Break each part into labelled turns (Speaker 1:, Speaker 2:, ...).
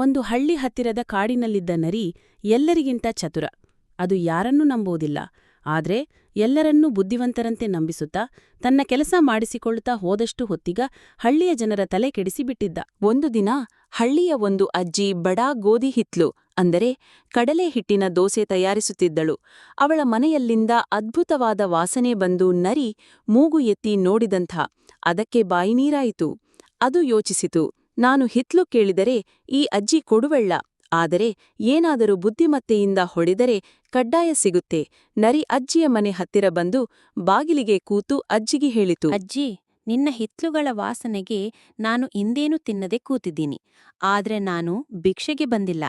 Speaker 1: ಒಂದು ಹಳ್ಳಿ ಹತ್ತಿರದ ಕಾಡಿನಲ್ಲಿದ್ದ ನರಿ ಎಲ್ಲರಿಗಿಂತ ಚತುರ. ಅದು ಯಾರನ್ನೂ ನಂಬುವುದಿಲ್ಲ. ಆದ್ರೆ ಎಲ್ಲರನ್ನೂ ಬುದ್ಧಿವಂತರಂತೆ ನಂಬಿಸುತ್ತಾ ತನ್ನ ಕೆಲಸ ಮಾಡಿಸಿಕೊಳ್ಳುತ್ತಾ ಹೋದಷ್ಟು ಹೊತ್ತಿಗ ಹಳ್ಳಿಯ ಜನರ ತಲೆ ಕೆಡಿಸಿಬಿಟ್ಟಿದ್ದ.
Speaker 2: ಒಂದು ದಿನ ಹಳ್ಳಿಯ ಒಂದು ಅಜ್ಜಿ ಬಡಾ ಗೋಧಿ ಹಿತ್ಲು, ಅಂದರೆ ಕಡಲೆ ಹಿಟ್ಟಿನ ದೋಸೆ ತಯಾರಿಸುತ್ತಿದ್ದಳು. ಅವಳ ಮನೆಯಲ್ಲಿಂದ ಅದ್ಭುತವಾದ ವಾಸನೆ ಬಂದು ನರಿ ಮೂಗು ಎತ್ತಿ ನೋಡಿದಂಥ, ಅದಕ್ಕೆ ಬಾಯಿನೀರಾಯಿತು. ಅದು ಯೋಚಿಸಿತು ನಾನು ಹಿತ್ಲು ಕೇಳಿದರೆ ಈ ಅಜ್ಜಿ ಕೊಡುವೆಳ್ಳ. ಆದರೆ ಏನಾದರೂ ಬುದ್ಧಿಮತ್ತೆಯಿಂದ ಹೊಡೆದರೆ ಕಡ್ಡಾಯ ಸಿಗುತ್ತೆ. ನರಿ ಅಜ್ಜಿಯ ಮನೆ ಹತ್ತಿರ ಬಂದು ಬಾಗಿಲಿಗೆ ಕೂತು ಅಜ್ಜಿಗೆ ಹೇಳಿತು.
Speaker 3: ಅಜ್ಜಿ, ನಿನ್ನ ಹಿತ್ಲುಗಳ ವಾಸನೆಗೆ ನಾನು ಇಂದೇನು ತಿನ್ನದೆ ಕೂತಿದ್ದೀನಿ. ಆದ್ರೆ ನಾನು ಭಿಕ್ಷೆಗೆ ಬಂದಿಲ್ಲ.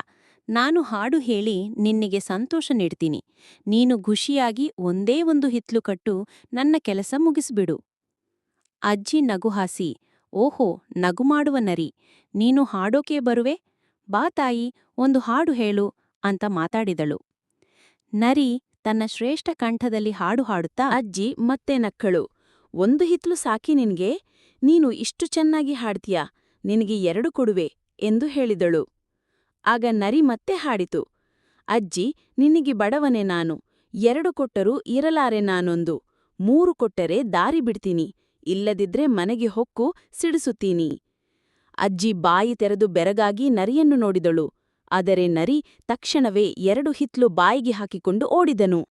Speaker 3: ನಾನು ಹಾಡು ಹೇಳಿ ನಿನ್ನಿಗೆ ಸಂತೋಷ ನೀಡ್ತೀನಿ. ನೀನು ಖುಷಿಯಾಗಿ ಒಂದೇ ಒಂದು ಹಿತ್ಲು ಕಟ್ಟು ನನ್ನ ಕೆಲಸ ಮುಗಿಸ್ಬಿಡು. ಅಜ್ಜಿ ನಗುಹಾಸಿ ಓಹೋ ನಗುಮಾಡುವ ನರಿ, ನೀನು ಹಾಡೋಕೆ ಬರುವೆ? ಬಾ ತಾಯಿ, ಒಂದು ಹಾಡು ಹೇಳು ಅಂತ ಮಾತಾಡಿದಳು. ನರಿ ತನ್ನ ಶ್ರೇಷ್ಠ ಕಂಠದಲ್ಲಿ ಹಾಡು ಹಾಡುತ್ತಾ,
Speaker 1: ಅಜ್ಜಿ, ಮತ್ತೆ ನಕ್ಕಳು, ಒಂದು ಹಿತ್ಲು ಸಾಕಿ ನಿನ್ಗೆ, ನೀನು ಇಷ್ಟು ಚೆನ್ನಾಗಿ ಹಾಡ್ತೀಯಾ? ನಿನಗೆ ಎರಡು ಕೊಡುವೆ ಎಂದು ಹೇಳಿದಳು. ಆಗ ನರಿ ಮತ್ತೆ ಹಾಡಿತು. ಅಜ್ಜಿ, ನಿನಗೆ ಬಡವನೆ ನಾನು, ಎರಡು ಕೊಟ್ಟರೂ ಇರಲಾರೆ ನಾನೊಂದು, ಮೂರು ಕೊಟ್ಟರೆ ದಾರಿ ಬಿಡ್ತೀನಿ ಇಲ್ಲದಿದ್ರೆ ಮನೆಗೆ ಹೊಕ್ಕು ಸಿಡಿಸುತ್ತೀನಿ. ಅಜ್ಜಿ ಬಾಯಿ ತೆರೆದು ಬೆರಗಾಗಿ ನರಿಯನ್ನು ನೋಡಿದಳು. ಆದರೆ ನರಿ ತಕ್ಷಣವೇ ಎರಡು ಹಿತ್ಲು ಬಾಯಿಗೆ ಹಾಕಿಕೊಂಡು ಓಡಿದನು.